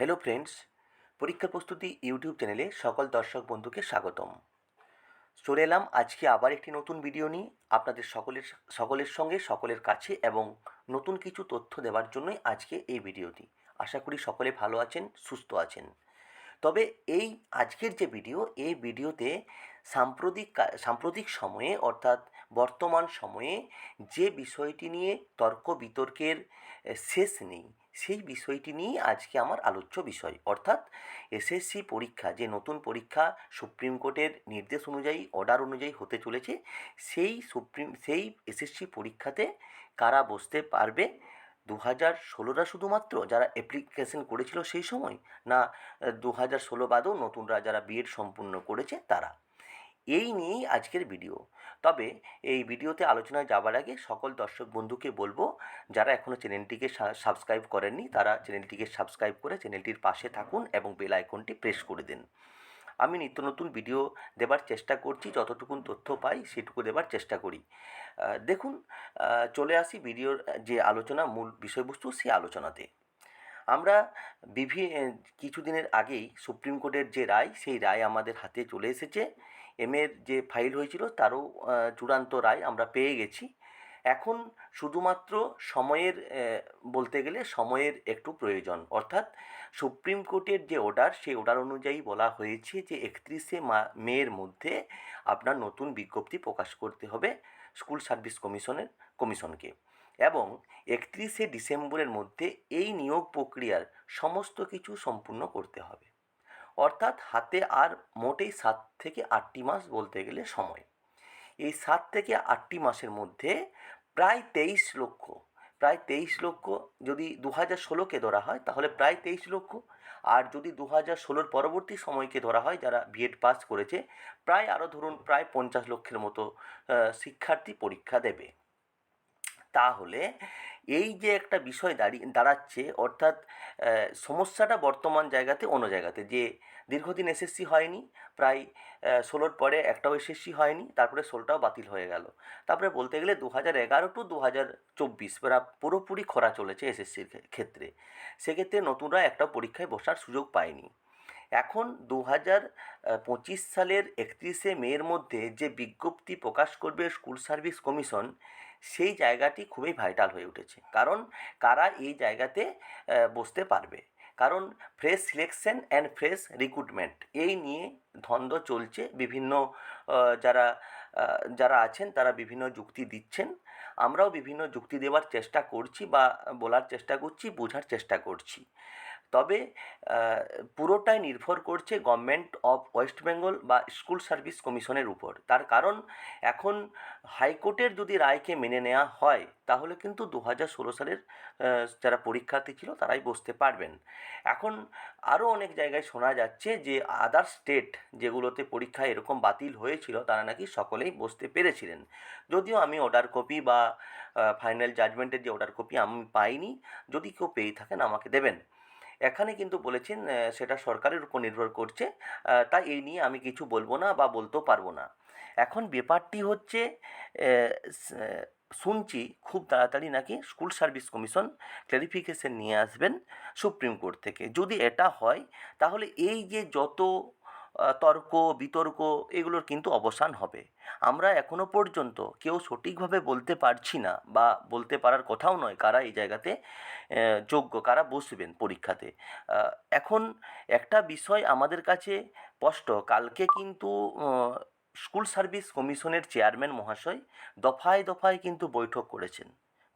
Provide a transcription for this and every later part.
Hello friends পরীক্ষা প্রস্তুতি YouTube চ্যানেলে সকল দর্শক বন্ধুকে স্বাগতম। চলে এলাম আজকে আবার একটি নতুন ভিডিও নিয়ে আপনাদের সকলের সকলের সঙ্গে, সকলের কাছে এবং নতুন কিছু তথ্য দেওয়ার জন্যই আজকে এই ভিডিওটি আশা করি সকলে ভালো আছেন, সুস্থ আছেন। তবে এই আজকের যে ভিডিও এই ভিডিওতে সাম্প্রতিক সাম্প্রতিক সময়ে অর্থাৎ বর্তমান সময়ে যে বিষয়টি নিয়ে তর্ক বিতর্কের শেষ নেই। সেই বিষয়টি নিয়েই আজকে আমার আলোচ্য বিষয়। অর্থাৎ এসএসসি পরীক্ষা, যে নতুন পরীক্ষা সুপ্রিম কোর্টের নির্দেশ অনুযায়ী অর্ডার অনুযায়ী হতে চলেছে, সেই সুপ্রিম সেই এসএসসি পরীক্ষাতে কারা বসতে পারবে? দু হাজার ষোলোরা শুধুমাত্র যারা অ্যাপ্লিকেশন করেছিল সেই সময়, না দু হাজার ষোলো বাদেও নতুনরা যারা বিএড সম্পূর্ণ করেছে তারা? এই নিয়েই আজকের ভিডিও তবে এই ভিডিওতে আলোচনায় যাবার আগে সকল দর্শক বন্ধুকে বলব, যারা এখনও চ্যানেলটিকে সাবস্ক্রাইব করেননি, তারা চ্যানেলটিকে সাবস্ক্রাইব করে চ্যানেলটির পাশে থাকুন এবং বেল আইকনটি প্রেস করে দিন। আমি নিত্য নতুন ভিডিও দেবার চেষ্টা করছি, যতটুকুন তথ্য পাই সেটুকু দেবার চেষ্টা করি। দেখুন চলে আসি ভিডিওর যে আলোচনা, মূল বিষয়বস্তু সেই আলোচনাতে। আমরা বিভি কিছুদিনের আগেই সুপ্রিম কোর্টের যে রায়, সেই রায় আমাদের হাতে চলে এসেছে। এম এর যে ফাইল হয়েছিল তারও চূড়ান্ত রায় আমরা পেয়ে গেছি। এখন শুধুমাত্র সময়ের বলতে গেলে সময়ের একটু প্রয়োজন। অর্থাৎ সুপ্রিম কোর্টের যে অর্ডার সেই অর্ডার অনুযায়ী বলা হয়েছে যে একত্রিশে মের মধ্যে আপনার নতুন বিজ্ঞপ্তি প্রকাশ করতে হবে স্কুল সার্ভিস কমিশনের, কমিশনকে। এবং একত্রিশে ডিসেম্বরের মধ্যে এই নিয়োগ প্রক্রিয়ার সমস্ত কিছু সম্পূর্ণ করতে হবে। অর্থাৎ হাতে আর মোটেই সাত থেকে আটটি মাস বলতে গেলে সময়। এই সাত থেকে আটটি মাসের মধ্যে প্রায় তেইশ লক্ষ, প্রায় তেইশ লক্ষ যদি দু হাজার ষোলোকে ধরা হয় তাহলে প্রায় তেইশ লক্ষ। আর যদি দু হাজার ষোলোর পরবর্তী সময়কে ধরা হয় যারা বিএড পাস করেছে, প্রায় আরও ধরুন প্রায় পঞ্চাশ লক্ষের মতো শিক্ষার্থী পরীক্ষা দেবে। তাহলে এই যে একটা বিষয় দাঁড়িয়ে দাঁড়াচ্ছে, অর্থাৎ সমস্যাটা বর্তমান জায়গাতে অন্য জায়গাতে। যে দীর্ঘদিন এসএসসি হয়নি, প্রায় ষোলোর পরে একটাও এসএসসি হয়নি, তারপরে ষোলোটাও বাতিল হয়ে গেল। তারপরে বলতে গেলে দু হাজার এগারো টু দু হাজার চব্বিশ পুরোপুরি খরা চলেছে এসএসসির ক্ষেত্রে। সেক্ষেত্রে নতুনরা একটা পরীক্ষায় বসার সুযোগ পায়নি। এখন দু হাজার পঁচিশ সালের একত্রিশে মের মধ্যে যে বিজ্ঞপ্তি প্রকাশ করবে স্কুল সার্ভিস কমিশন সেই জায়গাটি খুবই ভাইটাল হয়ে উঠেছে। কারণ কারা এই জায়গাতে বসতে পারবে? কারণ fresh selection and fresh recruitment এই নিয়ে ধন্দ চলছে বিভিন্ন যারা যারা আছেন তারা বিভিন্ন যুক্তি দিচ্ছেন। আমরাও বিভিন্ন যুক্তি দেওয়ার চেষ্টা করছি বা বলার চেষ্টা করছি, বোঝার চেষ্টা করছি। তবে পুরোটাই নির্ভর করছে গভর্নমেন্ট অফ ওয়েস্ট বেঙ্গল বা স্কুল সার্ভিস কমিশনের উপর। তার কারণ, এখন হাইকোর্টের যদি রায়কে মেনে নেওয়া হয়, তাহলে কিন্তু দু হাজার ষোলো সালের যারা পরীক্ষার্থী ছিল তারাই বসতে পারবেন। এখন আরও অনেক জায়গায় শোনা যাচ্ছে যে আদার স্টেট যেগুলোতে পরীক্ষা এরকম বাতিল হয়েছিল, তারা নাকি সকলেই বসতে পেরেছিলেন। যদিও আমি অর্ডার কপি বা ফাইনাল জাজমেন্টের যে অর্ডার কপি আমি পাইনি, যদি কেউ পেয়ে থাকেন আমাকে দেবেন। এখানে কিন্তু বলেছেন সেটা সরকারের উপর নির্ভর করছে। তাই এই নিয়ে আমি কিছু বলব না বা বলতেও পারব না। এখন ব্যাপারটি হচ্ছে শুনছি খুব তাড়াতাড়ি নাকি স্কুল সার্ভিস কমিশন ক্লারিফিকেশন নিয়ে আসবেন সুপ্রিম কোর্ট থেকে। যদি এটা হয়, তাহলে এই যে যত তর্ক, বিতর্ক এগুলোর কিন্তু অবসান হবে। আমরা এখনও পর্যন্ত কেউ সঠিকভাবে বলতে পারছি না বা বলতে পারার কথাও নয় কারা এই জায়গাতে যোগ্য, কারা বসবেন পরীক্ষাতে। এখন একটা বিষয় আমাদের কাছে স্পষ্ট। কালকে কিন্তু স্কুল সার্ভিস কমিশনের চেয়ারম্যান মহাশয় দফায় দফায় কিন্তু বৈঠক করেছেন।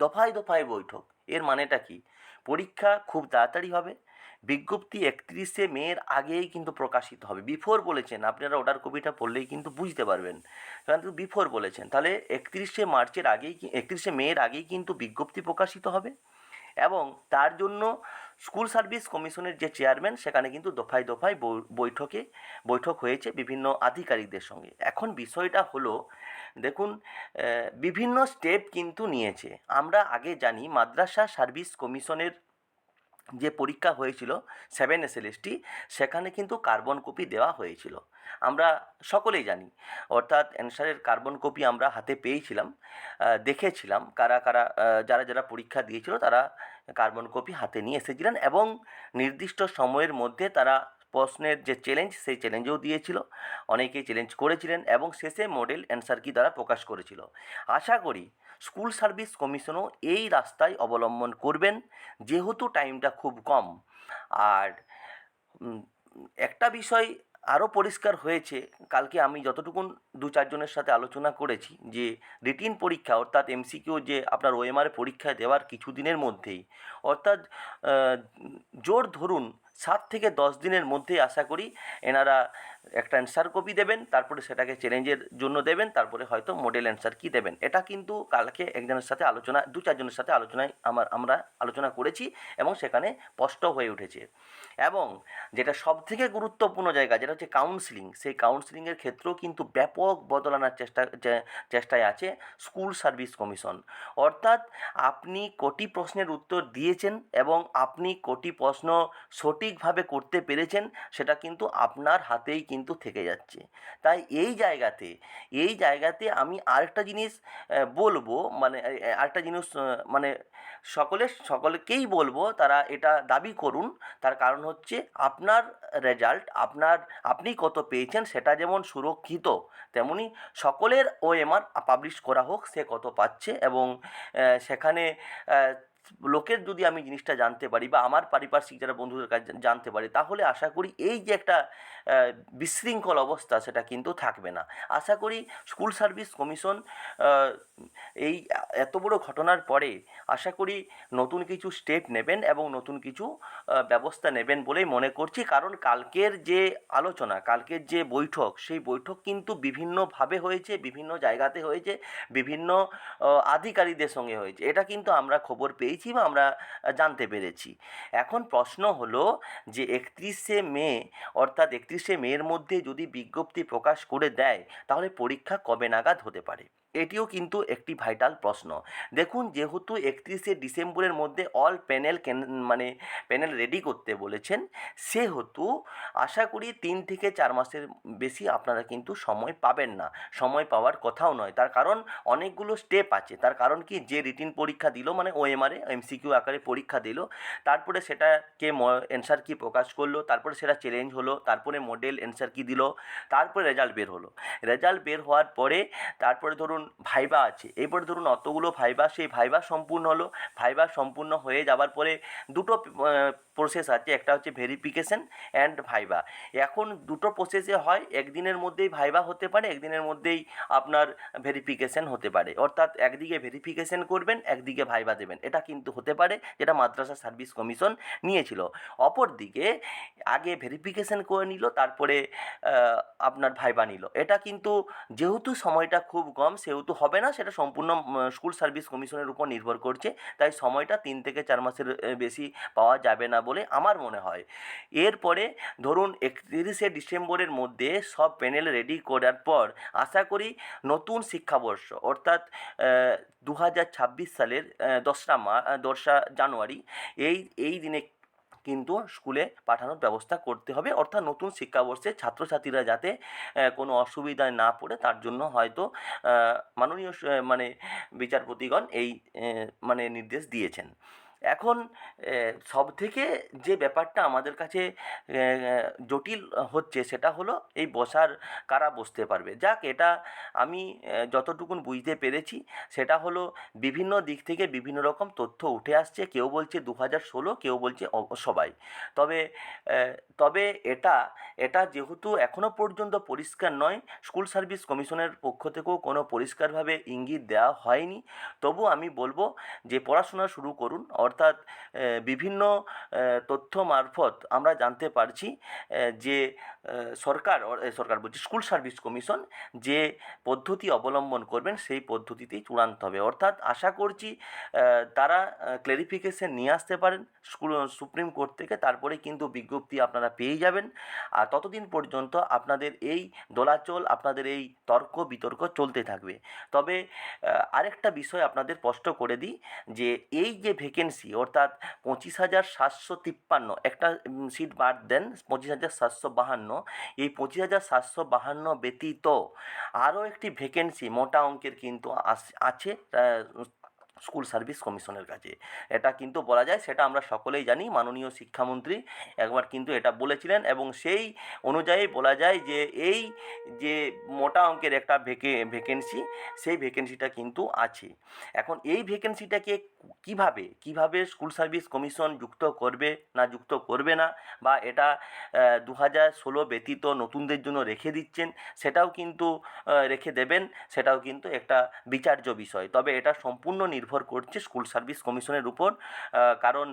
দফায় দফায় বৈঠক। এর মানেটা কি? পরীক্ষা খুব তাড়াতাড়ি হবে। বিজ্ঞপ্তি একত্রিশে মের আগেই কিন্তু প্রকাশিত হবে। বিফোর বলেছেন, আপনারা অর্ডার কপিটা পড়লেই কিন্তু বুঝতে পারবেন। কিন্তু বিফোর বলেছেন। তাহলে একত্রিশে মার্চের আগেই একত্রিশে মের আগেই কিন্তু বিজ্ঞপ্তি প্রকাশিত হবে এবং তার জন্য স্কুল সার্ভিস কমিশনের যে চেয়ারম্যান সেখানে কিন্তু দফায় দফায় বৈঠকে, বৈঠক হয়েছে বিভিন্ন আধিকারিকদের সঙ্গে। এখন বিষয়টা হলো, দেখুন বিভিন্ন স্টেপ কিন্তু নিয়েছে। আমরা আগে জানি, মাদ্রাসা সার্ভিস কমিশনের যে পরীক্ষা হয়েছিল সেভেন এসএলএসটি, সেখানে কিন্তু কার্বন কপি দেওয়া হয়েছিল। আমরা সকলেই জানি, অর্থাৎ অ্যান্সারের কার্বন কপি আমরা হাতে পেয়েছিলাম দেখেছিলাম কারা কারা যারা যারা পরীক্ষা দিয়েছিল তারা কার্বন কপি হাতে নিয়ে এসেছিলেন এবং নির্দিষ্ট সময়ের মধ্যে তারা প্রশ্নের যে চ্যালেঞ্জ সেই চ্যালেঞ্জও দিয়েছিল। অনেকেই চ্যালেঞ্জ করেছিলেন এবং শেষে মডেল অ্যান্সার কি তারা প্রকাশ করেছিল। আশা করি স্কুল সার্ভিস কমিশনও এই রাস্তায় অবলম্বন করবেন, যেহেতু টাইমটা খুব কম। আর একটা বিষয় আরও পরিষ্কার হয়েছে, কালকে আমি যতটুকুন দু চারজনের সাথে আলোচনা করেছি, যে রিটিন পরীক্ষা অর্থাৎ এমসিকিউ যে আপনার ওএমআর পরীক্ষা দেওয়ার কিছু দিনের মধ্যেই, অর্থাৎ জোর ধরুন সাত থেকে দশ দিনের মধ্যেই আশা করি এনারা একটা অ্যান্সার কপি দেবেন, তারপরে সেটাকে চ্যালেঞ্জের জন্য দেবেন, তারপরে হয়তো মডেল অ্যান্সার কি দেবেন। এটা কিন্তু কালকে একজনের সাথে আলোচনা, দু চারজনের সাথে আলোচনায় আমার, আমরা আলোচনা করেছি এবং সেখানে স্পষ্ট হয়ে উঠেছে। এবং যেটা সবথেকে গুরুত্বপূর্ণ জায়গা, যেটা হচ্ছে কাউন্সিলিং সেই কাউন্সিলিংয়ের ক্ষেত্রেও কিন্তু ব্যাপক বদল আনার চেষ্টা চেষ্টায় আছে স্কুল সার্ভিস কমিশন অর্থাৎ আপনি কোটি প্রশ্নের উত্তর দিয়েছেন এবং আপনি কোটি প্রশ্ন সঠিকভাবে করতে পেরেছেন, সেটা কিন্তু আপনার হাতেই কিন্তু থেকে যাচ্ছে। তাই এই জায়গাতে এই জায়গাতে আমি আরেকটা জিনিস বলব মানে আরেকটা জিনিস মানে সকলে, সকলকেই বলব, তারা এটা দাবি করুন। তার কারণ হচ্ছে আপনার রেজাল্ট আপনার, আপনি কত পেয়েছেন সেটা যেমন সুরক্ষিত, তেমনি সকলের ওএমআর পাবলিশ করা হোক, সে কত পাচ্ছে এবং সেখানে লোকের যদি আমি জিনিসটা জানতে পারি বা আমার পারিপার্শ্বিক যারা বন্ধুদের কাছে জানতে পারি, তাহলে আশা করি এই যে একটা বিশৃঙ্খল অবস্থা সেটা কিন্তু থাকবে না। আশা করি স্কুল সার্ভিস কমিশন এই এত বড় ঘটনার পরে আশা করি নতুন কিছু স্টেপ নেবেন এবং নতুন কিছু ব্যবস্থা নেবেন বলেই মনে করছি। কারণ কালকের যে আলোচনা, কালকের যে বৈঠক, সেই বৈঠক কিন্তু বিভিন্নভাবে হয়েছে, বিভিন্ন জায়গাতে হয়েছে, বিভিন্ন আধিকারিকদের সঙ্গে হয়েছে। এটা কিন্তু আমরা খবর পেয়েছি বা আমরা জানতে পেরেছি। এখন প্রশ্ন হলো যে একত্রিশে মে, অর্থাৎ একত্রিশে মের মধ্যে যদি বিজ্ঞপ্তি প্রকাশ করে দেয়, তাহলে পরীক্ষা কবে নাগাদ হতে পারে? এটিও কিন্তু একটি ভাইটাল প্রশ্ন। দেখুন, যেহেতু একত্রিশে ডিসেম্বরের মধ্যে অল প্যানেল মানে প্যানেল রেডি করতে বলেছেন, সেহেতু আশা করি তিন থেকে চার মাসের বেশি আপনারা কিন্তু সময় পাবেন না। সময় পাওয়ার কথাও নয়। তার কারণ অনেকগুলো স্টেপ আছে। তার কারণ কি? যে রিটিন পরীক্ষা দিল মানে ওএমআরে এমসিকিউ আকারে পরীক্ষা দিল। তারপরে সেটাকে অ্যান্সার কি প্রকাশ করল, তারপরে সেটা চ্যালেঞ্জ হলো, তারপরে মডেল অ্যান্সার কি দিল, তারপরে রেজাল্ট বের হলো। রেজাল্ট বের হওয়ার পরে তারপরে ধরুন ভাইবা আছে। এরপরে ধরুন অতগুলো ভাইবা সেই ভাইবা সম্পূর্ণ হলো। ভাইবা সম্পূর্ণ হয়ে যাওয়ার পরে দুটো প্রসেস আছে, একটা হচ্ছে ভেরিফিকেশন অ্যান্ড ভাইবা এখন দুটো প্রসেসে হয়, একদিনের মধ্যেই ভাইবা হতে পারে, একদিনের মধ্যেই আপনার ভেরিফিকেশন হতে পারে। অর্থাৎ একদিকে ভেরিফিকেশন করবেন, একদিকে ভাইবা দেবেন। এটা কিন্তু হতে পারে, যেটা মাদ্রাসা সার্ভিস কমিশন নিয়েছিল। অপরদিকে আগে ভেরিফিকেশন করে নিল, তারপরে আপনার ভাইবা নিল। এটা কিন্তু যেহেতু সময়টা খুব কম, সেহেতু হবে না, সেটা সম্পূর্ণ স্কুল সার্ভিস কমিশনের উপর নির্ভর করছে। তাই সময়টা তিন থেকে চার মাসের বেশি পাওয়া যাবে না বলে আমার মনে হয়। এরপরে ধরুন একত্রিশে ডিসেম্বরের মধ্যে সব প্যানেল রেডি করার পর আশা করি নতুন শিক্ষাবর্ষ অর্থাৎ দু হাজার ছাব্বিশ সালের দশরা মা দশরা জানুয়ারি এই এই দিনে কিন্তু স্কুলে পাঠানোর ব্যবস্থা করতে হবে। অর্থাৎ নতুন শিক্ষাবর্ষে ছাত্রছাত্রীরা যাতে কোনো অসুবিধায় না পড়ে তার জন্য হয়তো মাননীয় মানে বিচারপতিগণ এই মানে নির্দেশ দিয়েছেন। এখন সব থেকে যে ব্যাপারটা আমাদের কাছে জটিল হচ্ছে সেটা হলো এই বসার কারা বসতে পারবে। যাক, এটা আমি যতটুকুন বুঝতে পেরেছি, সেটা হলো বিভিন্ন দিক থেকে বিভিন্ন রকম তথ্য উঠে আসছে। কেউ বলছে দু হাজার ষোলো, কেউ বলছে সবাই। তবে তবে এটা এটা যেহেতু এখনও পর্যন্ত পরিষ্কার নয়, স্কুল সার্ভিস কমিশনের পক্ষ থেকেও কোনো পরিষ্কারভাবে ইঙ্গিত দেওয়া হয়নি। তবু আমি বলব যে পড়াশোনা শুরু করুন অর্থাৎ বিভিন্ন তথ্য মারফত আমরা জানতে পারছি যে সরকার সরকার বলছি স্কুল সার্ভিস কমিশন যে পদ্ধতি অবলম্বন করবেন সেই পদ্ধতিতেই চূড়ান্ত হবে। অর্থাৎ আশা করছি তারা ক্লারিফিকেশন নিয়ে আসতে পারেন স্কুল সুপ্রিম কোর্ট থেকে, তারপরে কিন্তু বিজ্ঞপ্তি আপনারা পেয়ে যাবেন। আর ততদিন পর্যন্ত আপনাদের এই দোলাচল, আপনাদের এই তর্ক বিতর্ক চলতে থাকবে। তবে আরেকটা বিষয় আপনাদের স্পষ্ট করে দিই যে, এই যে ভ্যাকেন্সি ভ্যাকেন্সি অর্থাৎ পঁচিশ হাজার সাতশো তিপ্পান্ন, একটা সিট বাদ দেন, পঁচিশ হাজার সাতশো বাহান্ন। এই পঁচিশ হাজার সাতশো বাহান্ন ব্যতীত আরও একটি ভ্যাকেন্সি মোটা অঙ্কের কিন্তু আছে স্কুল সার্ভিস কমিশনের কাছে। এটা কিন্তু বলা যায়, সেটা আমরা সকলেই জানি, মাননীয় শিক্ষামন্ত্রী একবার কিন্তু এটা বলেছিলেন এবং সেই অনুযায়ী বলা যায় যে এই যে মোটা অঙ্কের একটা ভেকে ভ্যাকেন্সি সেই ভ্যাকেন্সিটা কিন্তু আছে। এখন এই ভ্যাকেন্সিটাকে কীভাবে কীভাবে স্কুল সার্ভিস কমিশন যুক্ত করবে না যুক্ত করবে না বা এটা দু হাজার ষোলো ব্যতীত নতুনদের জন্য রেখে দিচ্ছেন সেটাও কিন্তু রেখে দেবেন, সেটাও কিন্তু একটা বিচার্য বিষয়। তবে এটা সম্পূর্ণ নির্ভর করছে স্কুল সার্ভিস কমিশনের উপর কারণ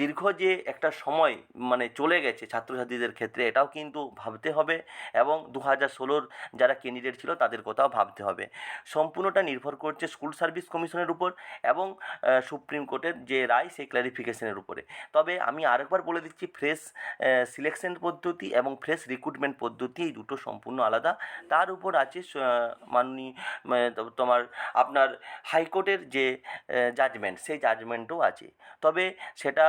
দীর্ঘ যে একটা সময় মানে চলে গেছে ছাত্রছাত্রীদের ক্ষেত্রে এটাও কিন্তু ভাবতে হবে এবং দু হাজার ষোলোর যারা ক্যান্ডিডেট ছিল তাদের কথাও ভাবতে হবে। সম্পূর্ণটা নির্ভর করছে স্কুল সার্ভিস কমিশনের উপর এবং সুপ্রিম কোর্টের যে রায় সেই ক্ল্যারিফিকেশনের উপরে। তবে আমি আরেকবার বলে দিচ্ছি ফ্রেশ সিলেকশন পদ্ধতি এবং ফ্রেশ রিক্রুটমেন্ট পদ্ধতি এই দুটো সম্পূর্ণ আলাদা। তার উপর আছে মাননীয় তোমার আপনার হাইকোর্টের যে জাজমেন্ট সেই জাজমেন্টও আছে। তবে সেটা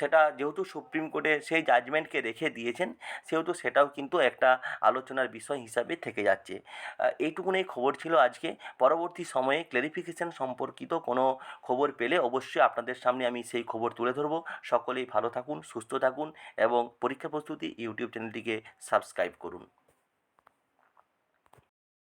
সেটা যেহেতু সুপ্রিম কোর্টে সেই জাজমেন্টকে রেখে দিয়েছেন, সেহেতু সেটাও কিন্তু একটা আলোচনার বিষয় হিসাবে থেকে যাচ্ছে। এইটুকুনি খবর ছিল আজকে। পরবর্তী সময়ে ক্লারিফিকেশন সম্পর্কিত কোনো খবর পেলে অবশ্যই আপনাদের সামনে আমি সেই খবর তুলে ধরবো। সকলেই ভালো থাকুন, সুস্থ থাকুন এবং পরীক্ষা প্রস্তুতি ইউটিউব চ্যানেলটিকে সাবস্ক্রাইব করুন।